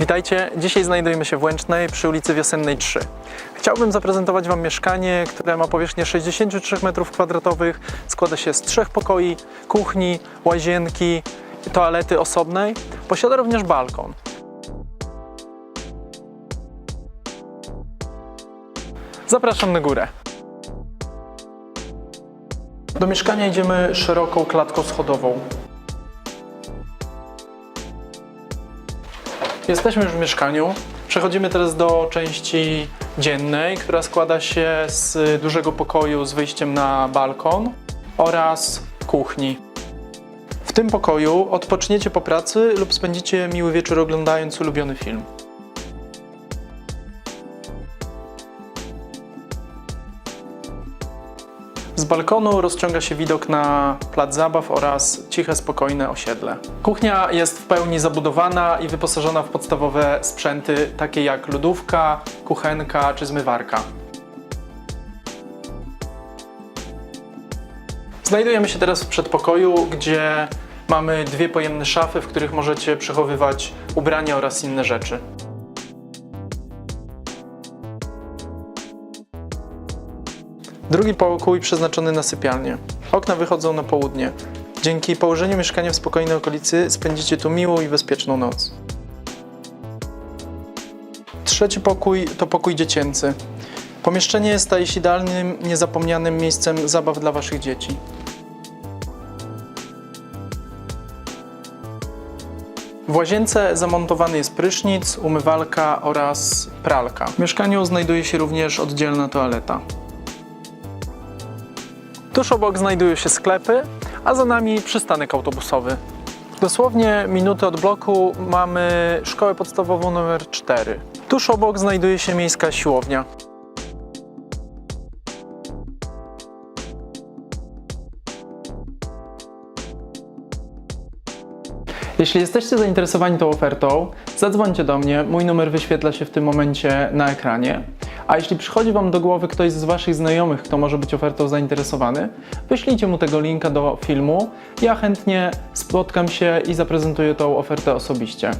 Witajcie, dzisiaj znajdujemy się w Łęcznej przy ulicy Wiosennej 3. Chciałbym zaprezentować Wam mieszkanie, które ma powierzchnię 63 m2, składa się z trzech pokoi, kuchni, łazienki, toalety osobnej. Posiada również balkon. Zapraszam na górę. Do mieszkania idziemy szeroką klatką schodową. Jesteśmy już w mieszkaniu. Przechodzimy teraz do części dziennej, która składa się z dużego pokoju z wyjściem na balkon oraz kuchni. W tym pokoju odpoczniecie po pracy lub spędzicie miły wieczór oglądając ulubiony film. Z balkonu rozciąga się widok na plac zabaw oraz ciche, spokojne osiedle. Kuchnia jest w pełni zabudowana i wyposażona w podstawowe sprzęty takie jak lodówka, kuchenka czy zmywarka. Znajdujemy się teraz w przedpokoju, gdzie mamy dwie pojemne szafy, w których możecie przechowywać ubrania oraz inne rzeczy. Drugi pokój przeznaczony na sypialnię. Okna wychodzą na południe. Dzięki położeniu mieszkania w spokojnej okolicy spędzicie tu miłą i bezpieczną noc. Trzeci pokój to pokój dziecięcy. Pomieszczenie staje się idealnym, niezapomnianym miejscem zabaw dla Waszych dzieci. W łazience zamontowany jest prysznic, umywalka oraz pralka. W mieszkaniu znajduje się również oddzielna toaleta. Tuż obok znajdują się sklepy, a za nami przystanek autobusowy. Dosłownie minuty od bloku mamy szkołę podstawową numer 4. Tuż obok znajduje się miejska siłownia. Jeśli jesteście zainteresowani tą ofertą, zadzwońcie do mnie. Mój numer wyświetla się w tym momencie na ekranie. A jeśli przychodzi Wam do głowy ktoś z Waszych znajomych, kto może być ofertą zainteresowany, wyślijcie mu tego linka do filmu. Ja chętnie spotkam się i zaprezentuję tą ofertę osobiście.